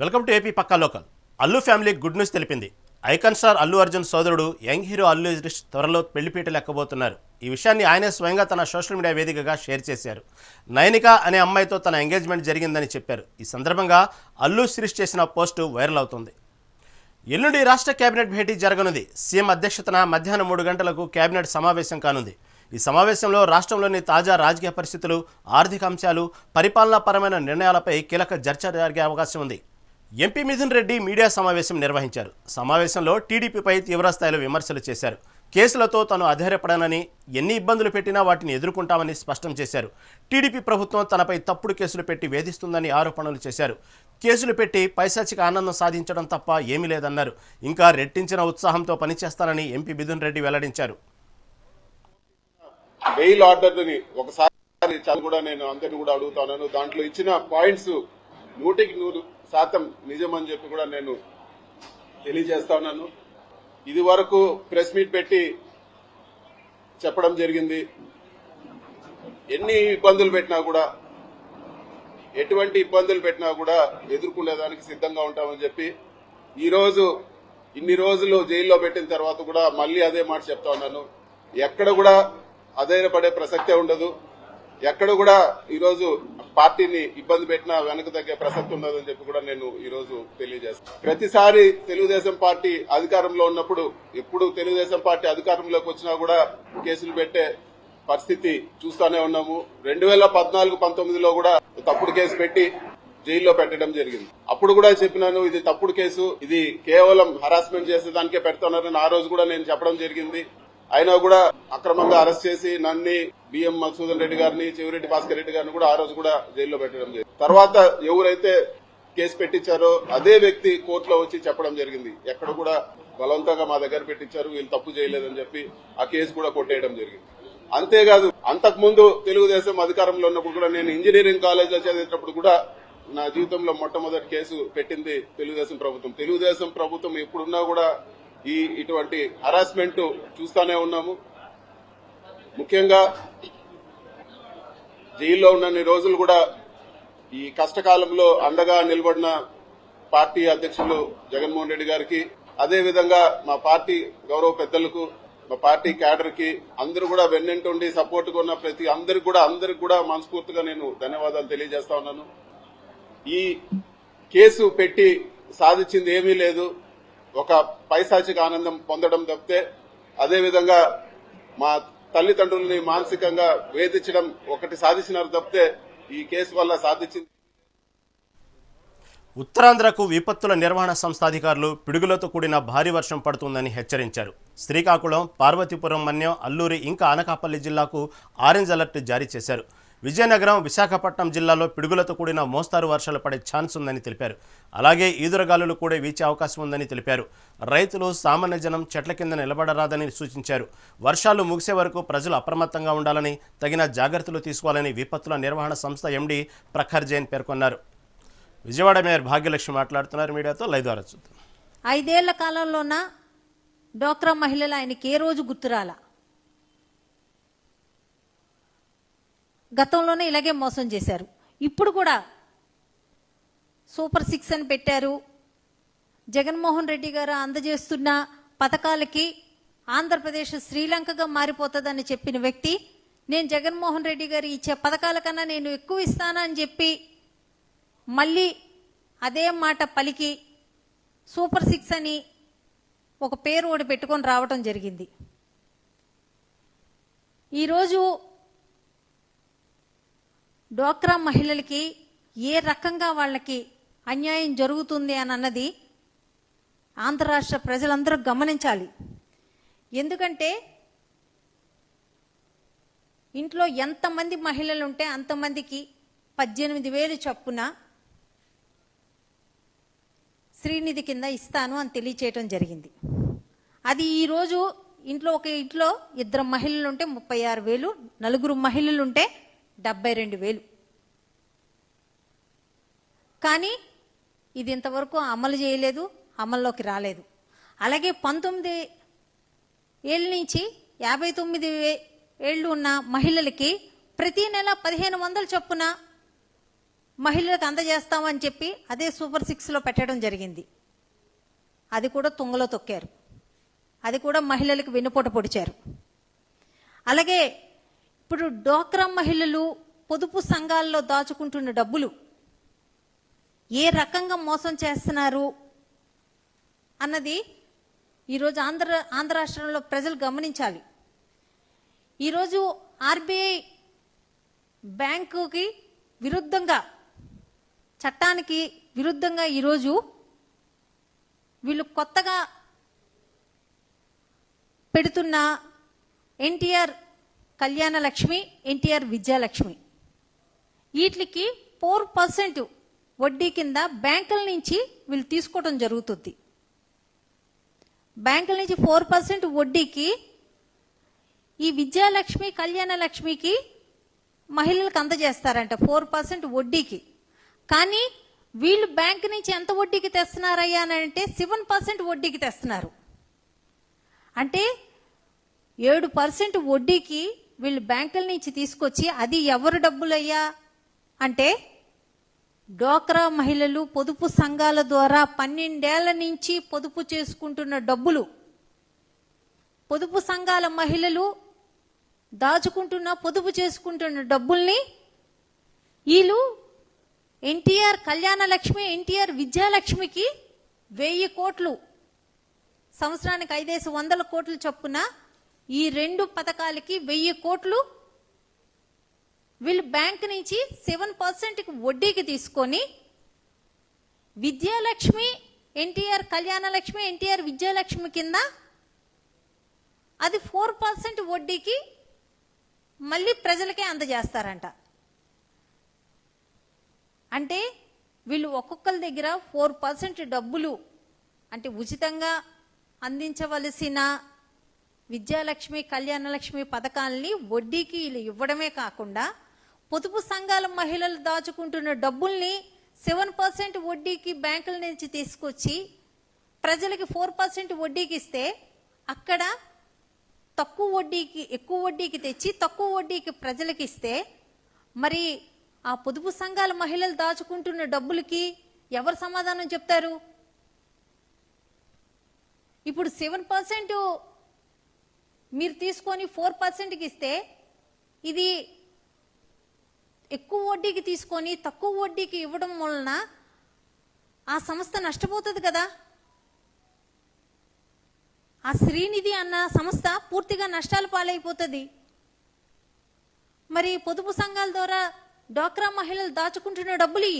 Welcome to AP pakka local. Allu family good news తెలిపింది. Icon star Allu Arjun సోదరుడు young hero Allu ఇద్రిష్ త్వరలో పెళ్ళిపీటలు ఎక్కబోతున్నారు ఈ విషయాన్ని ఆయనే స్వయంగా తన సోషల్ మీడియా వేదికగా షేర్ చేశారు. నయనిక అనే అమ్మాయితో తన ఎంగేజ్మెంట్ జరిగిందని చెప్పారు. ఈ సందర్భంగా అల్లు శిరీష్ చేసిన పోస్టు వైరల్ అవుతుంది. ఎల్లుండి రాష్ట్ర కేబినెట్ భేటీ జరగనుంది. సీఎం అధ్యక్షతన మధ్యాహ్నం మూడు గంటలకు కేబినెట్ సమావేశం కానుంది. ఈ సమావేశంలో రాష్ట్రంలోని తాజా రాజకీయ పరిస్థితులు ఆర్థిక అంశాలు పరిపాలనాపరమైన నిర్ణయాలపై కీలక చర్చ జరిగే అవకాశం ఉంది. ఎంపీ మిథున్ రెడ్డి మీడియా సమావేశం నిర్వహించారు. సమావేశంలో టీడీపీపై తీవ్రస్థాయిలో విమర్శలు చేశారు. కేసులతో తాను అధైర్యపడనని ఎన్ని ఇబ్బందులు పెట్టినా వాటిని ఎదుర్కొంటామని స్పష్టం చేశారు. టీడీపీ ప్రభుత్వం తనపై తప్పుడు కేసులు పెట్టి వేధిస్తుందని ఆరోపణలు చేశారు. కేసులు పెట్టి పైశాచిక ఆనందం సాధించడం తప్ప ఏమీ లేదన్నారు. ఇంకా రెట్టించిన ఉత్సాహంతో పనిచేస్తానని ఎంపీ మిథున్ రెడ్డి వెల్లడించారు. బెయిల్ ఆర్డర్ని ఒకసారి కూడా నేను అందరిని కూడా అడుగుతాను. దాంట్లో ఇచ్చిన పాయింట్స్ నూటికి నూరు శాతం నిజమని చెప్పి కూడా నేను తెలియజేస్తా ఉన్నాను. ఇది వరకు ప్రెస్ మీట్ పెట్టి చెప్పడం జరిగింది. ఎన్ని ఇబ్బందులు పెట్టినా కూడా ఎటువంటి ఇబ్బందులు పెట్టినా కూడా ఎదుర్కొనేదానికి సిద్ధంగా ఉంటామని చెప్పి ఈరోజు ఇన్ని రోజులు జైల్లో పెట్టిన తర్వాత కూడా మళ్ళీ అదే మాట చెప్తా ఉన్నాను. ఎక్కడ కూడా అధైర్యపడే ప్రసక్తే ఉండదు. ఎక్కడ కూడా ఈరోజు పార్టీని ఇబ్బంది పెట్టినా వెనక తగ్గే ప్రసక్తి ఉండదని చెప్పి కూడా నేను ఈరోజు తెలియజేస్తాను. ప్రతిసారి తెలుగుదేశం పార్టీ అధికారంలో ఉన్నప్పుడు ఎప్పుడు తెలుగుదేశం పార్టీ అధికారంలోకి వచ్చినా కూడా కేసులు పెట్టే పరిస్థితి చూస్తానే ఉన్నాము. రెండు వేల పద్నాలుగు పంతొమ్మిదిలో కూడా తప్పుడు కేసు పెట్టి జైల్లో పెట్టడం జరిగింది. అప్పుడు కూడా చెప్పినాను ఇది తప్పుడు కేసు ఇది కేవలం హరాస్మెంట్ చేసేదానికే పెడుతున్నారని ఆ రోజు కూడా నేను చెప్పడం జరిగింది. అయినా కూడా అక్రమంగా అరెస్ట్ చేసి నన్ని బిఎం మధుసూదన్ రెడ్డి గారిని చెవిరెడ్డి భాస్కర్ రెడ్డి గారిని కూడా ఆ రోజు కూడా జైల్లో పెట్టడం జరిగింది. తర్వాత ఎవరైతే కేసు పెట్టించారో అదే వ్యక్తి కోర్టులో వచ్చి చెప్పడం జరిగింది. ఎక్కడ కూడా బలవంతంగా మా దగ్గర పెట్టించారు వీళ్ళు తప్పు చేయలేదని చెప్పి ఆ కేసు కూడా కొట్టేయడం జరిగింది. అంతేకాదు అంతకు ముందు తెలుగుదేశం అధికారంలో ఉన్నప్పుడు కూడా నేను ఇంజనీరింగ్ కాలేజ్లో చదివేటప్పుడు కూడా నా జీవితంలో మొట్టమొదటి కేసు పెట్టింది తెలుగుదేశం ప్రభుత్వం. తెలుగుదేశం ప్రభుత్వం ఎప్పుడున్నా కూడా ఈ ఇటువంటి హరాస్మెంట్ చూస్తూనే ఉన్నాము. ముఖ్యంగా జైల్లో ఉన్నన్ని రోజులు కూడా ఈ కష్టకాలంలో అండగా నిలబడిన పార్టీ అధ్యక్షులు జగన్మోహన్ రెడ్డి గారికి అదేవిధంగా మా పార్టీ గౌరవ పెద్దలకు మా పార్టీ క్యాడర్కి అందరూ కూడా వెన్నెంటుండి సపోర్ట్ ఉన్న ప్రతి అందరికి కూడా అందరికి కూడా మనస్ఫూర్తిగా నేను ధన్యవాదాలు తెలియజేస్తా ఉన్నాను. ఈ కేసు పెట్టి సాధించింది ఏమీ లేదు. ఒక పైశాచిక ఆనందం పొందడం తప్పితే అదేవిధంగా మా తల్లిదండ్రుల్ని మానసికంగా వేధించడం ఒకటి సాధించినారు తప్పితే ఈ కేసు వల్ల సాధించింది. ఉత్తరాంధ్రకు విపత్తుల నిర్వహణ సంస్థ అధికారులు పిడుగులతో కూడిన భారీ వర్షం పడుతుందని హెచ్చరించారు. శ్రీకాకుళం పార్వతీపురం మన్యం అల్లూరి ఇంకా అనకాపల్లి జిల్లాకు ఆరెంజ్ అలర్ట్ జారీ చేశారు. విజయనగరం విశాఖపట్నం జిల్లాలో పిడుగులతో కూడిన మోస్తారు వర్షాలు పడే ఛాన్స్ ఉందని తెలిపారు. అలాగే ఈదురగాలులు కూడా వీచే అవకాశం ఉందని తెలిపారు. రైతులు సామాన్య జనం చెట్ల కింద నిలబడరాదని సూచించారు. వర్షాలు ముగిసే వరకు ప్రజలు అప్రమత్తంగా ఉండాలని తగిన జాగ్రత్తలు తీసుకోవాలని విపత్తుల నిర్వహణ సంస్థ ఎండీ ప్రఖర్ జైన్ పేర్కొన్నారు. విజయవాడ మేయర్ భాగ్యలక్ష్మి మాట్లాడుతున్నారు. మీడియాతో లైవ్ ద్వారా చూద్దాం. ఐదేళ్ళ కాలంలోన? డోక్రా మహిళలు ఆయనకి ఏ రోజు గుర్తురాలా గతంలోనే ఇలాగే మోసం చేశారు. ఇప్పుడు కూడా సూపర్ సిక్స్ అని పెట్టారు. జగన్మోహన్ రెడ్డి గారు అందజేస్తున్న పథకాలకి ఆంధ్రప్రదేశ్ శ్రీలంకగా మారిపోతుందని చెప్పిన వ్యక్తి నేను జగన్మోహన్ రెడ్డి గారు ఇచ్చే పథకాల కన్నా నేను ఎక్కువ ఇస్తానని చెప్పి మళ్ళీ అదే మాట పలికి సూపర్ సిక్స్ అని ఒక పేరు ఒకటి పెట్టుకొని రావటం జరిగింది. ఈరోజు డోక్రా మహిళలకి ఏ రకంగా వాళ్ళకి అన్యాయం జరుగుతుంది అని అన్నది ఆంధ్ర రాష్ట్ర ప్రజలందరూ గమనించాలి. ఎందుకంటే ఇంట్లో ఎంతమంది మహిళలు ఉంటే అంతమందికి పద్దెనిమిది వేలు చొప్పున శ్రీనిధి కింద ఇస్తాను అని తెలియచేయటం జరిగింది. అది ఈరోజు ఇంట్లో ఒక ఇంట్లో ఇద్దరు మహిళలు ఉంటే ముప్పై ఆరు వేలు నలుగురు మహిళలు ఉంటే డెబ్బై రెండు వేలు. కానీ ఇది ఇంతవరకు అమలు చేయలేదు అమల్లోకి రాలేదు. అలాగే పంతొమ్మిది ఏళ్ళ నుంచి యాభై తొమ్మిది ఏళ్ళు ఉన్న మహిళలకి ప్రతి నెల పదిహేను వందల చొప్పున మహిళలకు అందజేస్తామని చెప్పి అదే సూపర్ సిక్స్లో పెట్టడం జరిగింది. అది కూడా తుంగలో తొక్కారు. అది కూడా మహిళలకు వెన్నుపూట పొడిచారు. అలాగే ఇప్పుడు డోక్రా మహిళలు పొదుపు సంఘాల్లో దాచుకుంటున్న డబ్బులు ఏ రకంగా మోసం చేస్తున్నారు అన్నది ఈరోజు ఆంధ్ర ఆంధ్ర రాష్ట్రంలో ప్రజలు గమనించాలి. ఈరోజు ఆర్బీఐ బ్యాంకుకి విరుద్ధంగా చట్టానికి విరుద్ధంగా ఈరోజు వీళ్ళు కొత్తగా పెడుతున్న ఎన్టీఆర్ కళ్యాణ లక్ష్మి ఎన్టీఆర్ విద్యాలక్ష్మి వీటికి ఫోర్ పర్సెంట్ వడ్డీ కింద బ్యాంకుల నుంచి వీళ్ళు తీసుకోవడం జరుగుతుంది. బ్యాంకుల నుంచి ఫోర్ పర్సెంట్ వడ్డీకి ఈ విద్యాలక్ష్మి కళ్యాణ లక్ష్మికి మహిళలకు అందజేస్తారంట ఫోర్ పర్సెంట్ వడ్డీకి. కానీ వీళ్ళు బ్యాంక్ నుంచి ఎంత వడ్డీకి తెస్తున్నారయ్యా అని అంటే సెవెన్ పర్సెంట్ వడ్డీకి తెస్తున్నారు. అంటే ఏడు పర్సెంట్ వడ్డీకి వీళ్ళు బ్యాంకుల నుంచి తీసుకొచ్చి అది ఎవరు డబ్బులయ్యా? అంటే డోక్రా మహిళలు పొదుపు సంఘాల ద్వారా పన్నెండేళ్ళ నుంచి పొదుపు చేసుకుంటున్న డబ్బులు. పొదుపు సంఘాల మహిళలు దాచుకుంటున్న పొదుపు చేసుకుంటున్న డబ్బుల్ని వీళ్ళు ఎన్టీఆర్ కళ్యాణ లక్ష్మి ఎన్టీఆర్ విద్యాలక్ష్మికి వెయ్యి కోట్లు. సంవత్సరానికి ఐదేసి వందల కోట్లు చొప్పున ఈ రెండు పథకాలకి వెయ్యి కోట్లు వీళ్ళు బ్యాంక్ నుంచి సెవెన్ పర్సెంట్కి వడ్డీకి తీసుకొని విద్యాలక్ష్మి ఎన్టీఆర్ కళ్యాణలక్ష్మి ఎన్టీఆర్ విద్యాలక్ష్మి కింద అది ఫోర్ పర్సెంట్ వడ్డీకి మళ్ళీ ప్రజలకే అందజేస్తారంట. అంటే వీళ్ళు ఒక్కొక్కరి దగ్గర ఫోర్ పర్సెంట్ డబ్బులు అంటే ఉచితంగా అందించవలసిన విద్యాలక్ష్మి కళ్యాణలక్ష్మి పథకాల్ని వడ్డీకి ఇవ్వడమే కాకుండా పొదుపు సంఘాల మహిళలు దాచుకుంటున్న డబ్బుల్ని సెవెన్ పర్సెంట్ వడ్డీకి బ్యాంకుల నుంచి తీసుకొచ్చి ప్రజలకి ఫోర్ పర్సెంట్ వడ్డీకి ఇస్తే అక్కడ తక్కువ వడ్డీకి ఎక్కువ వడ్డీకి తెచ్చి తక్కువ వడ్డీకి ప్రజలకి ఇస్తే మరి ఆ పొదుపు సంఘాల మహిళలు దాచుకుంటున్న డబ్బులకి ఎవరు సమాధానం చెప్తారు? ఇప్పుడు సెవెన్ పర్సెంట్ మీరు తీసుకొని ఫోర్ పర్సెంట్కి ఇస్తే ఇది ఎక్కువ వడ్డీకి తీసుకొని తక్కువ వడ్డీకి ఇవ్వడం వలన ఆ సంస్థ నష్టపోతుంది కదా? ఆ శ్రీనిధి అన్న సంస్థ పూర్తిగా నష్టాలు పాలైపోతుంది. మరి పొదుపు సంఘాల ద్వారా డ్వాక్రా మహిళలు దాచుకుంటున్న డబ్బులు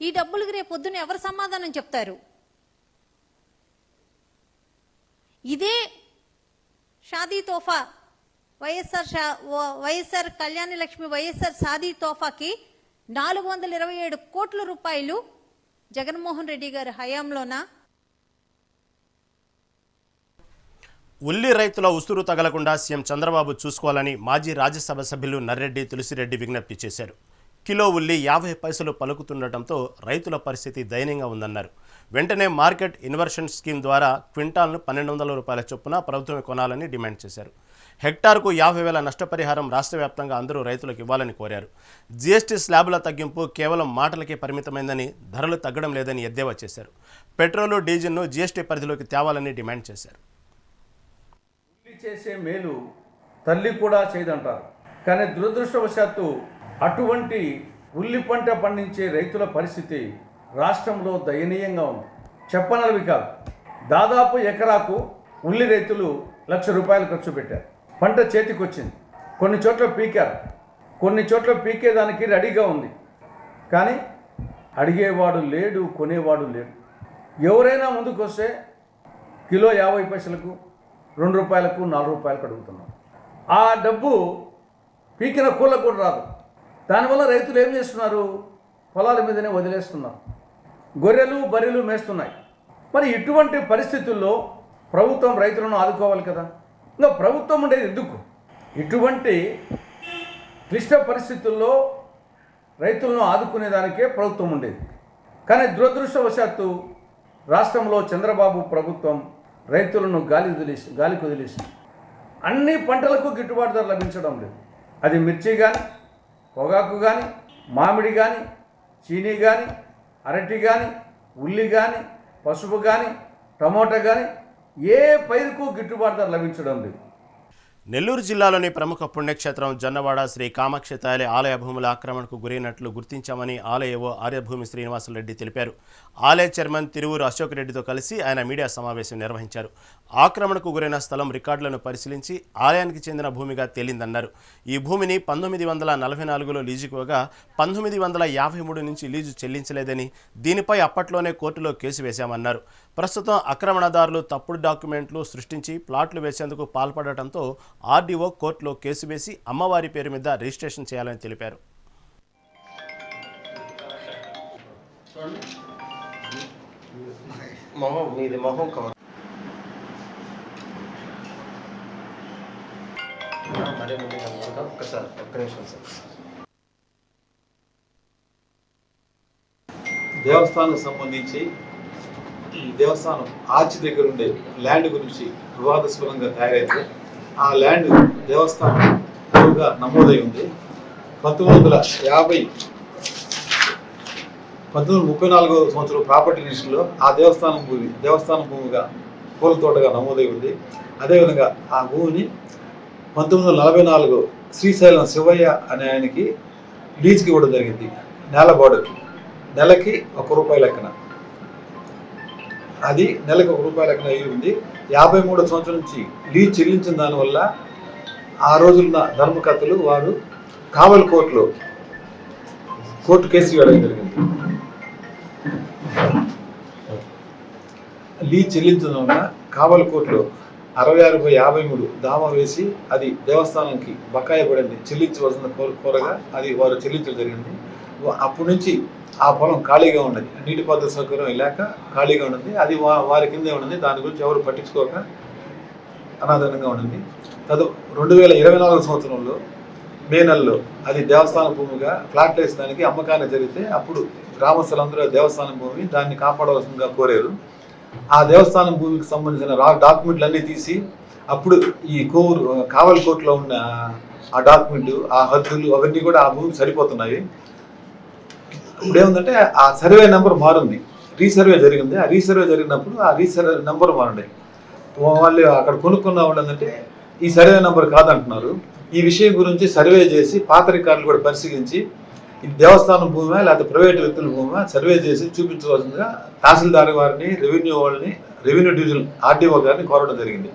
ఈ డబ్బులకు రేపు పొద్దున ఎవరు సమాధానం చెప్తారు? ఇదే షాదీ తోఫా వైఎస్ఆర్ షా వైఎస్ఆర్ కళ్యాణ లక్ష్మి వైఎస్ఆర్ షాదీ తోఫాకి నాలుగు వందల ఇరవై ఏడు కోట్ల రూపాయలు జగన్మోహన్ రెడ్డి గారి హయాంలోన ఉల్లి రైతుల ఉసురు తగలకుండా సీఎం చంద్రబాబు చూసుకోవాలని మాజీ రాజ్యసభ సభ్యులు నర్రెడ్డి తులసిరెడ్డి విజ్ఞప్తి చేశారు. కిలో ఉల్లి యాభై పైసలు పలుకుతుండటంతో రైతుల పరిస్థితి దయనీయంగా ఉందన్నారు. వెంటనే మార్కెట్ ఇన్వర్షన్ స్కీమ్ ద్వారా క్వింటాల్ను పన్నెండు వందల రూపాయల చొప్పున ప్రభుత్వమే కొనాలని డిమాండ్ చేశారు. హెక్టార్కు యాభై వేల నష్టపరిహారం రాష్ట్ర వ్యాప్తంగా అందరూ రైతులకు ఇవ్వాలని కోరారు. జీఎస్టీ స్లాబుల తగ్గింపు కేవలం మాటలకే పరిమితమైందని ధరలు తగ్గడం లేదని ఎద్దేవా చేశారు. పెట్రోలు డీజిల్ను జీఎస్టీ పరిధిలోకి తేవాలని డిమాండ్ చేశారు. చేసే మేలు తల్లి కూడా చేయదంటారు. కానీ దురదృష్టవశాత్తు అటువంటి ఉల్లి పంట పండించే రైతుల పరిస్థితి రాష్ట్రంలో దయనీయంగా ఉంది. చెప్పనలవి కాదు. దాదాపు ఎకరాకు ఉల్లి రైతులు లక్ష రూపాయలు ఖర్చు పెట్టారు. పంట చేతికొచ్చింది. కొన్ని చోట్ల పీకారు. కొన్ని చోట్ల పీకేదానికి రెడీగా ఉంది. కానీ అడిగేవాడు లేడు కొనేవాడు లేడు. ఎవరైనా ముందుకు వస్తే కిలో యాభై పైసలకు రెండు రూపాయలకు నాలుగు రూపాయలకు అడుగుతున్నాం ఆ డబ్బు పీకిన కూలకు కూడా రాదు. దానివల్ల రైతులు ఏం చేస్తున్నారు? పొలాల మీదనే వదిలేస్తున్నారు. గొర్రెలు బర్రెలు మేస్తున్నాయి. మరి ఇటువంటి పరిస్థితుల్లో ప్రభుత్వం రైతులను ఆదుకోవాలి కదా? ఇంకా ప్రభుత్వం ఉండేది ఎందుకు? ఇటువంటి క్లిష్ట పరిస్థితుల్లో రైతులను ఆదుకునేదానికే ప్రభుత్వం ఉండేది. కానీ దురదృష్టవశాత్తు రాష్ట్రంలో చంద్రబాబు ప్రభుత్వం రైతులను గాలి వదిలేసి గాలికి వదిలేసి అన్ని పంటలకు గిట్టుబాటు ధర లభించడం లేదు. అది మిర్చి కానీ పొగాకు కానీ మామిడి కానీ చీనీ కానీ అరటి కానీ ఉల్లి కానీ పసుపు కానీ టమోటా కానీ ఏ పైరుకు గిట్టుబాటు ధర లభించడం లేదు. నెల్లూరు జిల్లాలోని ప్రముఖ పుణ్యక్షేత్రం జొన్నవాడ శ్రీ కామాక్షి తయాలి ఆలయ భూముల ఆక్రమణకు గురైనట్లు గుర్తించామని ఆలయవో ఆర్యభూమి శ్రీనివాసరెడ్డి తెలిపారు. ఆలయ చైర్మన్ తిరువురు అశోక్ రెడ్డితో కలిసి ఆయన మీడియా సమావేశం నిర్వహించారు. ఆక్రమణకు గురైన స్థలం రికార్డులను పరిశీలించి ఆలయానికి చెందిన భూమిగా తేలిందన్నారు. ఈ భూమిని పంతొమ్మిది వందల నలభై నాలుగులో లీజుకోగా పంతొమ్మిది వందల యాభై మూడు నుంచి లీజు చెల్లించలేదని దీనిపై అప్పట్లోనే కోర్టులో కేసు వేశామన్నారు. ప్రస్తుతం ఆక్రమణదారులు తప్పుడు డాక్యుమెంట్లు సృష్టించి ప్లాట్లు వేసేందుకు పాల్పడటంతో ఆర్డీఓ కోర్టులో కేసు వేసి అమ్మవారి పేరు మీద రిజిస్ట్రేషన్ చేయాలని తెలిపారు. మొహం మీది మొహం కవర్ ముందు ఒక్కసారి ఒక్క నిమిషం సార్ దేవస్థానం సంబంధించి ఈ దేవస్థానం ఆర్చి దగ్గర ఉండే ల్యాండ్ గురించి వివాదస్పదంగా తయారైతే ఆ ల్యాండ్ దేవస్థానం నమోదై ఉంది. పంతొమ్మిది వందల యాభై పంతొమ్మిది ముప్పై నాలుగో సంవత్సరం ప్రాపర్టీ లిస్టులో ఆ దేవస్థానం భూమి దేవస్థానం భూమిగా పూల తోటగా నమోదై ఉంది. అదేవిధంగా ఆ భూమిని పంతొమ్మిది వందల నలభై నాలుగు శ్రీశైలం శివయ్య అనే ఆయనకి లీజ్కి ఇవ్వడం జరిగింది. నేల బార్డర్కి నెలకి ఒక రూపాయి లెక్కన. అది నెలకు ఒక రూపాయి లెక్కన అయ్యి ఉంది. యాభై మూడో సంవత్సరం నుంచి లీజ్ చెల్లించిన దానివల్ల ఆ రోజున్న ధర్మకర్తలు వారు కావలి కోర్టులో కోర్టు కేసు ఇవ్వడం జరిగింది. లీజ్ చెల్లించడం వల్ల కావలి కోర్టులో అరవై ఆరు బై యాభై మూడు దావా వేసి అది దేవస్థానంకి బకాయి పడింది. చెల్లించవలసిన కోర కోరగా అది వారు చెల్లించడం జరిగింది. అప్పటి నుంచి ఆ పొలం ఖాళీగా ఉన్నది. నీటిపారుదల సౌకర్యం లేక ఖాళీగా ఉన్నది. అది వా వారి కిందే ఉన్నది. దాని గురించి ఎవరు పట్టించుకోక అనాదరణంగా ఉన్నది. తదు రెండు వేల ఇరవై నాలుగు సంవత్సరంలో మే నెలలో అది దేవస్థాన భూమిగా ఫ్లాట్ వేసడానికి అమ్మకాన్ని జరిగితే అప్పుడు గ్రామస్తులందరూ దేవస్థానం భూమి దాన్ని కాపాడవలసిందిగా కోరారు. ఆ దేవస్థానం భూమికి సంబంధించిన రా డాక్యుమెంట్లు అన్నీ తీసి అప్పుడు ఈ కోవూరు కావలి కోర్టులో ఉన్న ఆ డాక్యుమెంట్ ఆ హద్దులు అవన్నీ కూడా ఆ భూమికి సరిపోతున్నాయి. ఇప్పుడు ఏముందంటే ఆ సర్వే నెంబర్ మారింది. రీసర్వే జరిగింది. ఆ రీసర్వే జరిగినప్పుడు ఆ రీసర్వే నెంబర్ మారండి. వాళ్ళు అక్కడ కొనుక్కున్న వాళ్ళు ఏంటంటే ఈ సర్వే నెంబర్ కాదంటున్నారు. ఈ విషయం గురించి సర్వే చేసి పాత రికార్డులు కూడా పరిశీలించి ఇది దేవస్థానం భూమా లేకపోతే ప్రైవేట్ వ్యక్తుల భూమా సర్వే చేసి చూపించవలసిందిగా తహసీల్దార్ వారిని రెవెన్యూ వాళ్ళని రెవెన్యూ డివిజన్ ఆర్డీఓ గారిని కోరడం జరిగింది.